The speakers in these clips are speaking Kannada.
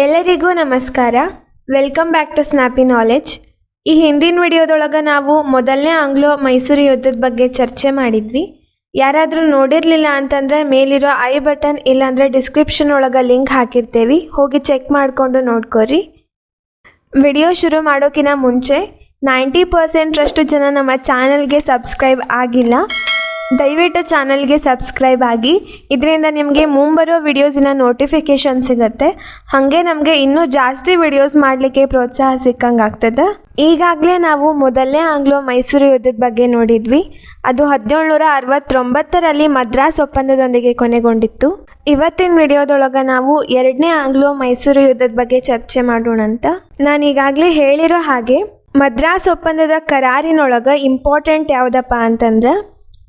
ಎಲ್ಲರಿಗೂ ನಮಸ್ಕಾರ. Welcome back to snappy knowledge ಈ ಹಿಂದಿನ ವಿಡಿಯೋದೊಳಗೆ ನಾವು ಮೊದಲನೇ ಆಂಗ್ಲೋ ಮೈಸೂರು ಯುದ್ಧದ ಬಗ್ಗೆ ಚರ್ಚೆ ಮಾಡಿದ್ವಿ. ಯಾರಾದರೂ ನೋಡಿರಲಿಲ್ಲ ಅಂತಂದರೆ ಮೇಲಿರೋ ಐ ಬಟನ್ ಇಲ್ಲಾಂದರೆ ಡಿಸ್ಕ್ರಿಪ್ಷನ್ ಒಳಗೆ ಲಿಂಕ್ ಹಾಕಿರ್ತೇವೆ. ಹೋಗಿ ಚೆಕ್ ಮಾಡಿಕೊಂಡು ನೋಡ್ಕೊರಿ. ವಿಡಿಯೋ ಶುರು ಮಾಡೋಕ್ಕಿಂತ ಮುಂಚೆ ನೈಂಟಿ ಪರ್ಸೆಂಟ್ರಷ್ಟು ಜನ ನಮ್ಮ ಚಾನಲ್ಗೆ ಸಬ್ಸ್ಕ್ರೈಬ್ ಆಗಿಲ್ಲ. ದಯವಿಟ್ಟು ಚಾನಲ್ಗೆ ಸಬ್ಸ್ಕ್ರೈಬ್ ಆಗಿ, ಇದರಿಂದ ನಿಮಗೆ ಮುಂಬರೋ ವಿಡಿಯೋಸಿನ ನೋಟಿಫಿಕೇಶನ್ ಸಿಗುತ್ತೆ. ಹಾಗೆ ನಮಗೆ ಇನ್ನೂ ಜಾಸ್ತಿ ವಿಡಿಯೋಸ್ ಮಾಡಲಿಕ್ಕೆ ಪ್ರೋತ್ಸಾಹ ಸಿಕ್ಕಂಗೆ ಆಗ್ತದೆ ಈಗಾಗಲೇ ನಾವು ಮೊದಲನೇ ಆಂಗ್ಲೋ ಮೈಸೂರು ಯುದ್ಧದ ಬಗ್ಗೆ ನೋಡಿದ್ವಿ. ಅದು ಹದಿನೇಳುನೂರ ಅರವತ್ತೊಂಬತ್ತರಲ್ಲಿ ಮದ್ರಾಸ್ ಒಪ್ಪಂದದೊಂದಿಗೆ ಕೊನೆಗೊಂಡಿತ್ತು. ಇವತ್ತಿನ ವಿಡಿಯೋದೊಳಗೆ ನಾವು ಎರಡನೇ ಆಂಗ್ಲೋ ಮೈಸೂರು ಯುದ್ಧದ ಬಗ್ಗೆ ಚರ್ಚೆ ಮಾಡೋಣ ಅಂತ. ನಾನು ಈಗಾಗಲೇ ಹೇಳಿರೋ ಹಾಗೆ, ಮದ್ರಾಸ್ ಒಪ್ಪಂದದ ಕರಾರಿನೊಳಗೆ ಇಂಪಾರ್ಟೆಂಟ್ ಯಾವುದಪ್ಪ ಅಂತಂದ್ರೆ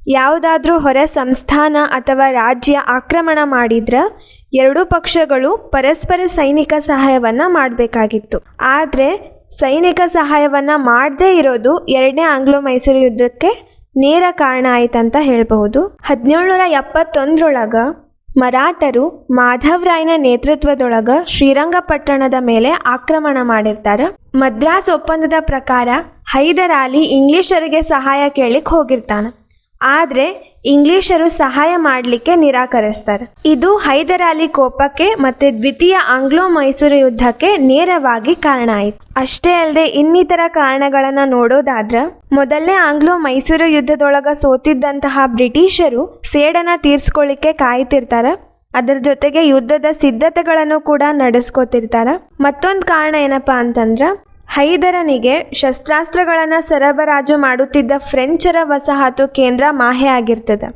ಯಾವುದಾದ್ರೂ ಹೊರ ಸಂಸ್ಥಾನ ಅಥವಾ ರಾಜ್ಯ ಆಕ್ರಮಣ ಮಾಡಿದ್ರೆ ಎರಡೂ ಪಕ್ಷಗಳು ಪರಸ್ಪರ ಸೈನಿಕ ಸಹಾಯವನ್ನು ಮಾಡಬೇಕಾಗಿತ್ತು. ಆದರೆ ಸೈನಿಕ ಸಹಾಯವನ್ನು ಮಾಡದೇ ಇರೋದು ಎರಡನೇ ಆಂಗ್ಲೋ ಮೈಸೂರು ಯುದ್ಧಕ್ಕೆ ನೇರ ಕಾರಣ ಆಯ್ತಂತ ಹೇಳಬಹುದು. ಹದಿನೇಳುನೂರ ಎಪ್ಪತ್ತೊಂದರೊಳಗೆ ಮರಾಠರು ಮಾಧವರಾಯನ ನೇತೃತ್ವದೊಳಗ ಶ್ರೀರಂಗಪಟ್ಟಣದ ಮೇಲೆ ಆಕ್ರಮಣ ಮಾಡಿರ್ತಾರೆ. ಮದ್ರಾಸ್ ಒಪ್ಪಂದದ ಪ್ರಕಾರ ಹೈದರಾಲಿ ಇಂಗ್ಲಿಷರಿಗೆ ಸಹಾಯ ಕೇಳಿಕ್ ಹೋಗಿರ್ತಾನೆ. ಆದರೆ ಇಂಗ್ಲಿಷರು ಸಹಾಯ ಮಾಡಲಿಕ್ಕೆ ನಿರಾಕರಿಸ್ತಾರೆ. ಇದು ಹೈದರ್ ಅಲಿ ಕೋಪಕ್ಕೆ ಮತ್ತೆ ದ್ವಿತೀಯ ಆಂಗ್ಲೋ ಮೈಸೂರು ಯುದ್ಧಕ್ಕೆ ನೇರವಾಗಿ ಕಾರಣ ಆಯಿತು. ಅಷ್ಟೇ ಅಲ್ಲದೆ ಇನ್ನಿತರ ಕಾರಣಗಳನ್ನು ನೋಡೋದಾದ್ರೆ, ಮೊದಲನೇ ಆಂಗ್ಲೋ ಮೈಸೂರು ಯುದ್ಧದೊಳಗ ಸೋತಿದ್ದಂತಹ ಬ್ರಿಟಿಷರು ಸೇಡನ ತೀರ್ಸ್ಕೊಳ್ಳಿಕ್ಕೆ ಕಾಯ್ತಿರ್ತಾರೆ. ಅದರ ಜೊತೆಗೆ ಯುದ್ಧದ ಸಿದ್ಧತೆಗಳನ್ನು ಕೂಡ ನಡೆಸ್ಕೋತಿರ್ತಾರೆ. ಮತ್ತೊಂದು ಕಾರಣ ಏನಪ್ಪಾ ಅಂತಂದ್ರೆ ಹೈದರನಿಗೆ ಶಸ್ತ್ರಾಸ್ತ್ರಗಳನ್ನು ಸರಬರಾಜು ಮಾಡುತ್ತಿದ್ದ ಫ್ರೆಂಚರ ವಸಾಹತು ಕೇಂದ್ರ ಮಾಹೆ ಆಗಿರ್ತದೆ.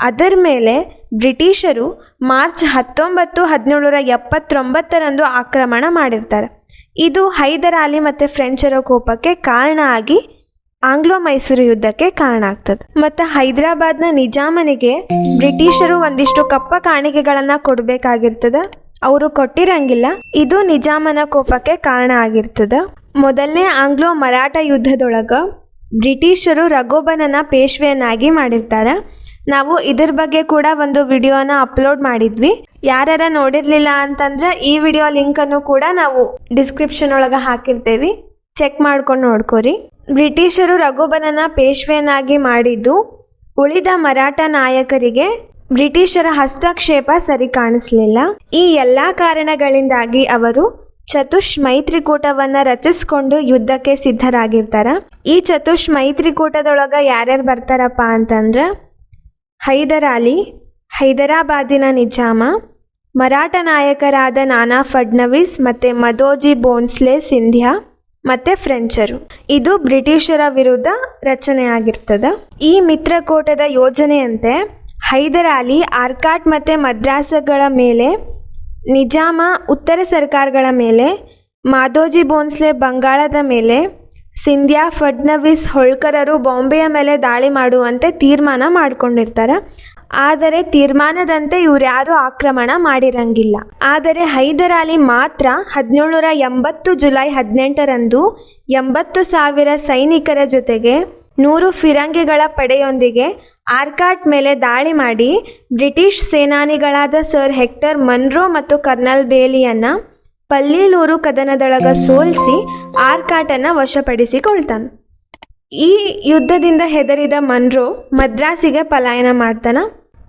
ಅದರ ಮೇಲೆ ಬ್ರಿಟಿಷರು ಮಾರ್ಚ್ ಹತ್ತೊಂಬತ್ತು ಹದಿನೇಳರ ಎಪ್ಪತ್ತೊಂಬತ್ತರಂದು ಆಕ್ರಮಣ ಮಾಡಿರ್ತಾರೆ. ಇದು ಹೈದರ್ ಅಲಿ ಮತ್ತು ಫ್ರೆಂಚರ ಕೋಪಕ್ಕೆ ಕಾರಣ ಆಗಿ ಆಂಗ್ಲೋ ಮೈಸೂರು ಯುದ್ಧಕ್ಕೆ ಕಾರಣ ಆಗ್ತದೆ. ಮತ್ತು ಹೈದರಾಬಾದ್ನ ನಿಜಾಮನಿಗೆ ಬ್ರಿಟಿಷರು ಒಂದಿಷ್ಟು ಕಪ್ಪ ಕಾಣಿಕೆಗಳನ್ನು ಕೊಡಬೇಕಾಗಿರ್ತದೆ. ಅವರು ಕೊಟ್ಟಿರಂಗಿಲ್ಲ. ಇದು ನಿಜಾಮನ ಕೋಪಕ್ಕೆ ಕಾರಣ ಆಗಿರ್ತದೆ. ಮೊದಲನೇ ಆಂಗ್ಲೋ ಮರಾಠ ಯುದ್ಧದೊಳಗೆ ಬ್ರಿಟಿಷರು ರಘೋಬನನ ಪೇಶ್ವೆಯನ್ನಾಗಿ ಮಾಡಿರ್ತಾರೆ. ನಾವು ಇದ್ರ ಬಗ್ಗೆ ಕೂಡ ಒಂದು ವಿಡಿಯೋನ ಅಪ್ಲೋಡ್ ಮಾಡಿದ್ವಿ. ಯಾರ್ಯಾರ ನೋಡಿರಲಿಲ್ಲ ಅಂತಂದ್ರೆ ಈ ವಿಡಿಯೋ ಲಿಂಕನ್ನು ಕೂಡ ನಾವು ಡಿಸ್ಕ್ರಿಪ್ಷನ್ ಒಳಗೆ ಹಾಕಿರ್ತೇವೆ. ಚೆಕ್ ಮಾಡ್ಕೊಂಡು ನೋಡ್ಕೊರಿ. ಬ್ರಿಟಿಷರು ರಘುಬನನ ಪೇಶ್ವೆಯನ್ನಾಗಿ ಮಾಡಿದ್ದು ಉಳಿದ ಮರಾಠ ನಾಯಕರಿಗೆ ಬ್ರಿಟಿಷರ ಹಸ್ತಕ್ಷೇಪ ಸರಿ ಕಾಣಿಸ್ಲಿಲ್ಲ. ಈ ಎಲ್ಲ ಕಾರಣಗಳಿಂದಾಗಿ ಅವರು ಚತುಷ್ ಮೈತ್ರಿಕೂಟವನ್ನ ರಚಿಸ್ಕೊಂಡು ಯುದ್ಧಕ್ಕೆ ಸಿದ್ಧರಾಗಿರ್ತಾರ. ಈ ಚತುಷ್ ಮೈತ್ರಿಕೂಟದೊಳಗ ಯಾರ್ಯಾರು ಬರ್ತಾರಪ್ಪ ಅಂತಂದ್ರೆ ಹೈದರ್ ಅಲಿ, ಹೈದರಾಬಾದಿನ ನಿಜಾಮ, ಮರಾಠ ನಾಯಕರಾದ ನಾನಾ ಫಡ್ನವೀಸ್ ಮತ್ತು ಮದೋಜಿ ಬೋನ್ಸ್ಲೆ ಸಿಂಧ್ಯಾ ಮತ್ತು ಫ್ರೆಂಚರು. ಇದು ಬ್ರಿಟಿಷರ ವಿರುದ್ಧ ರಚನೆಯಾಗಿರ್ತದೆ ಈ ಮಿತ್ರಕೂಟದ ಯೋಜನೆಯಂತೆ ಹೈದರ್ ಅಲಿ, ಆರ್ಕಾಟ್ ಮತ್ತು ಮದ್ರಾಸಗಳ ಮೇಲೆ ನಿಜಾಮ ಉತ್ತರ ಸರ್ಕಾರಗಳ ಮೇಲೆ, ಮಾಧೋಜಿ ಬೋನ್ಸ್ಲೆ ಬಂಗಾಳದ ಮೇಲೆ, ಸಿಂಧ್ಯಾ ಫಡ್ನವೀಸ್ ಹೊಳ್ಕರರು ಬಾಂಬೆಯ ಮೇಲೆ ದಾಳಿ ಮಾಡುವಂತೆ ತೀರ್ಮಾನ ಮಾಡಿಕೊಂಡಿರ್ತಾರೆ. ಆದರೆ ತೀರ್ಮಾನದಂತೆ ಇವರ್ಯಾರು ಆಕ್ರಮಣ ಮಾಡಿರಂಗಿಲ್ಲ. ಆದರೆ ಹೈದರ್ ಅಲಿ ಮಾತ್ರ ಹದಿನೇಳುನೂರ ಎಂಬತ್ತು ಜುಲೈ ಹದಿನೆಂಟರಂದು ಎಂಬತ್ತು ಸಾವಿರ ಸೈನಿಕರ ಜೊತೆಗೆ ನೂರು ಫಿರಂಗಿಗಳ ಪಡೆಯೊಂದಿಗೆ ಆರ್ಕಾಟ್ ಮೇಲೆ ದಾಳಿ ಮಾಡಿ ಬ್ರಿಟಿಷ್ ಸೇನಾನಿಗಳಾದ ಸರ್ ಹೆಕ್ಟರ್ ಮನ್ರೋ ಮತ್ತು ಕರ್ನಲ್ ಬೇಲಿಯನ್ನ ಪಲ್ಲೀಲೂರು ಕದನದೊಳಗ ಸೋಲಿಸಿ ಆರ್ಕಾಟನ್ನು ವಶಪಡಿಸಿಕೊಳ್ತಾನೆ. ಈ ಯುದ್ಧದಿಂದ ಹೆದರಿದ ಮನ್ರೋ ಮದ್ರಾಸಿಗೆ ಪಲಾಯನ ಮಾಡ್ತಾನ.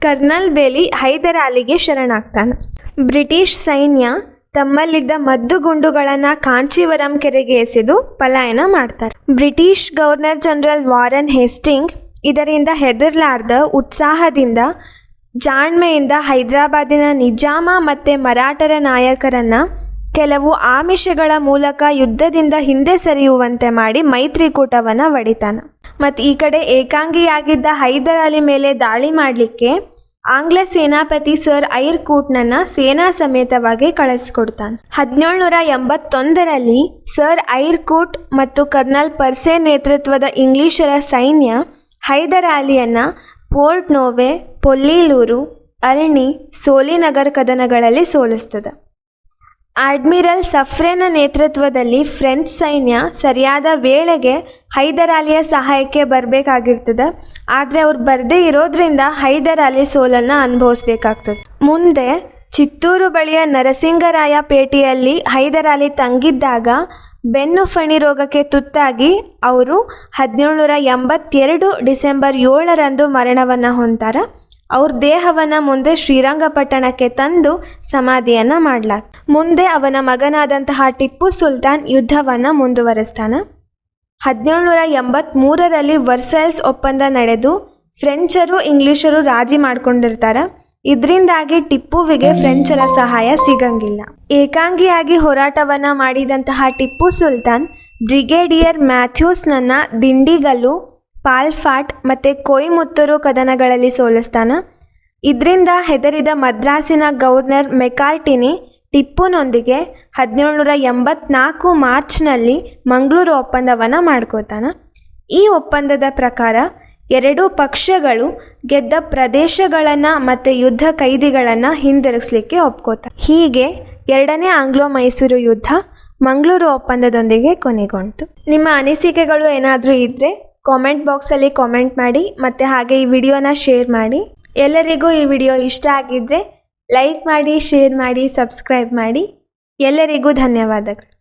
ಕರ್ನಲ್ ಬೇಲಿ ಹೈದರಾಲಿಗೆ ಶರಣಾಗ್ತಾನೆ. ಬ್ರಿಟಿಷ್ ಸೈನ್ಯ ತಮ್ಮಲ್ಲಿದ್ದ ಮದ್ದುಗುಂಡುಗಳನ್ನು ಕಾಂಚೀವರಂ ಕೆರೆಗೆ ಎಸೆದು ಪಲಾಯನ ಮಾಡ್ತಾರೆ. British governor general Warren Hasting ಇದರಿಂದ ಹೆದರ್ಲಾರ್ದ ಉತ್ಸಾಹದಿಂದ ಜಾಣ್ಮೆಯಿಂದ ಹೈದರಾಬಾದಿನ ನಿಜಾಮ ಮತ್ತು ಮರಾಠರ ನಾಯಕರನ್ನ ಕೆಲವು ಆಮಿಷಗಳ ಮೂಲಕ ಯುದ್ಧದಿಂದ ಹಿಂದೆ ಸರಿಯುವಂತೆ ಮಾಡಿ ಮೈತ್ರಿಕೂಟವನ್ನು ಒಡಿತಾನ. ಮತ್ತು ಈ ಕಡೆ ಏಕಾಂಗಿಯಾಗಿದ್ದ ಹೈದರ್ ಅಲಿ ಮೇಲೆ ದಾಳಿ ಮಾಡಲಿಕ್ಕೆ ಆಂಗ್ಲ ಸೇನಾಪತಿ ಸರ್ ಐರ್ ಕೂಟ್ನನ್ನ ಸೇನಾ ಸಮೇತವಾಗಿ ಕಳಿಸ್ಕೊಡ್ತಾನೆ. ಹದಿನೇಳುನೂರ ಎಂಬತ್ತೊಂದರಲ್ಲಿ ಸರ್ ಐರ್ ಕೂಟ್ ಮತ್ತು ಕರ್ನಲ್ ಪರ್ಸೆ ನೇತೃತ್ವದ ಇಂಗ್ಲಿಷರ ಸೈನ್ಯ ಹೈದರ್ ಪೋರ್ಟ್ ನೋವೆ, ಪೊಲ್ಲೀಲೂರು ಅರಣಿ ಸೋಲಿನಗರ್ ಕದನಗಳಲ್ಲಿ ಸೋಲಿಸ್ತದೆ. ಅಡ್ಮಿರಲ್ ಸಫ್ರೇನ ನೇತೃತ್ವದಲ್ಲಿ ಫ್ರೆಂಚ್ ಸೈನ್ಯ ಸರಿಯಾದ ವೇಳೆಗೆ ಹೈದರಾಲಿಯ ಸಹಾಯಕ್ಕೆ ಬರಬೇಕಾಗಿರ್ತದೆ. ಆದರೆ ಅವ್ರು ಬರದೇ ಇರೋದ್ರಿಂದ ಹೈದರಾಲಿ ಸೋಲನ್ನು ಅನುಭವಿಸಬೇಕಾಗ್ತದೆ. ಮುಂದೆ ಚಿತ್ತೂರು ಬಳಿಯ ನರಸಿಂಗರಾಯ ಪೇಟೆಯಲ್ಲಿ ಹೈದರಾಲಿ ತಂಗಿದ್ದಾಗ ಬೆನ್ನು ಫಣಿ ರೋಗಕ್ಕೆ ತುತ್ತಾಗಿ ಅವರು ಹದಿನೇಳು ನೂರ ಎಂಬತ್ತೆರಡು ಡಿಸೆಂಬರ್ ಏಳರಂದು ಮರಣವನ್ನು ಹೊಂತಾರ ಅವ್ರ ದೇಹವನ್ನು ಮುಂದೆ ಶ್ರೀರಂಗಪಟ್ಟಣಕ್ಕೆ ತಂದು ಸಮಾಧಿಯನ್ನು ಮಾಡ್ಲಾ ಮುಂದೆ ಅವನ ಮಗನಾದಂತಹ ಟಿಪ್ಪು ಸುಲ್ತಾನ್ ಯುದ್ಧವನ್ನು ಮುಂದುವರೆಸ್ತಾನ. ಹದಿನೇಳುನೂರ ಎಂಬತ್ತ್ಮೂರರಲ್ಲಿ ವರ್ಸೈಲ್ಸ್ ಒಪ್ಪಂದ ನಡೆದು ಫ್ರೆಂಚರು ಇಂಗ್ಲಿಷರು ರಾಜಿ ಮಾಡ್ಕೊಂಡಿರ್ತಾರ. ಇದರಿಂದಾಗಿ ಟಿಪ್ಪುವಿಗೆ ಫ್ರೆಂಚರ ಸಹಾಯ ಸಿಗಂಗಿಲ್ಲ. ಏಕಾಂಗಿಯಾಗಿ ಹೋರಾಟವನ್ನ ಮಾಡಿದಂತಹ ಟಿಪ್ಪು ಸುಲ್ತಾನ್ ಬ್ರಿಗೇಡಿಯರ್ ಮ್ಯಾಥ್ಯೂಸ್ನನ್ನ ದಿಂಡಿಗಲ್ಲು ಪಾಲ್ಫಾಟ್ ಮತ್ತು ಕೊಯ್ಮುತ್ತೂರು ಕದನಗಳಲ್ಲಿ ಸೋಲಿಸ್ತಾನ. ಇದರಿಂದ ಹೆದರಿದ ಮದ್ರಾಸಿನ ಗವರ್ನರ್ ಮೆಕಾರ್ಟಿನಿ ಟಿಪ್ಪುನೊಂದಿಗೆ ಹದಿನೇಳುನೂರ ಎಂಬತ್ನಾಲ್ಕು ಮಾರ್ಚ್ನಲ್ಲಿ ಮಂಗಳೂರು ಒಪ್ಪಂದವನ್ನು ಮಾಡ್ಕೋತಾನ. ಈ ಒಪ್ಪಂದದ ಪ್ರಕಾರ ಎರಡೂ ಪಕ್ಷಗಳು ಗೆದ್ದ ಪ್ರದೇಶಗಳನ್ನು ಮತ್ತು ಯುದ್ಧ ಕೈದಿಗಳನ್ನು ಹಿಂದಿರುಗಿಸ್ಲಿಕ್ಕೆ ಒಪ್ಕೋತಾರೆ ಹೀಗೆ ಎರಡನೇ ಆಂಗ್ಲೋ ಮೈಸೂರು ಯುದ್ಧ ಮಂಗಳೂರು ಒಪ್ಪಂದದೊಂದಿಗೆ ಕೊನೆಗೊಂಡಿತು ನಿಮ್ಮ ಅನಿಸಿಕೆಗಳು ಏನಾದರೂ ಇದ್ದರೆ ಕಾಮೆಂಟ್ ಬಾಕ್ಸಲ್ಲಿ ಕಾಮೆಂಟ್ ಮಾಡಿ, ಮತ್ತು ಹಾಗೆ ಈ ವಿಡಿಯೋನ ಶೇರ್ ಮಾಡಿ. ಎಲ್ಲರಿಗೂ ಈ ವಿಡಿಯೋ ಇಷ್ಟ ಆಗಿದ್ದರೆ ಲೈಕ್ ಮಾಡಿ ಶೇರ್ ಮಾಡಿ ಸಬ್ಸ್ಕ್ರೈಬ್ ಮಾಡಿ. ಎಲ್ಲರಿಗೂ ಧನ್ಯವಾದಗಳು.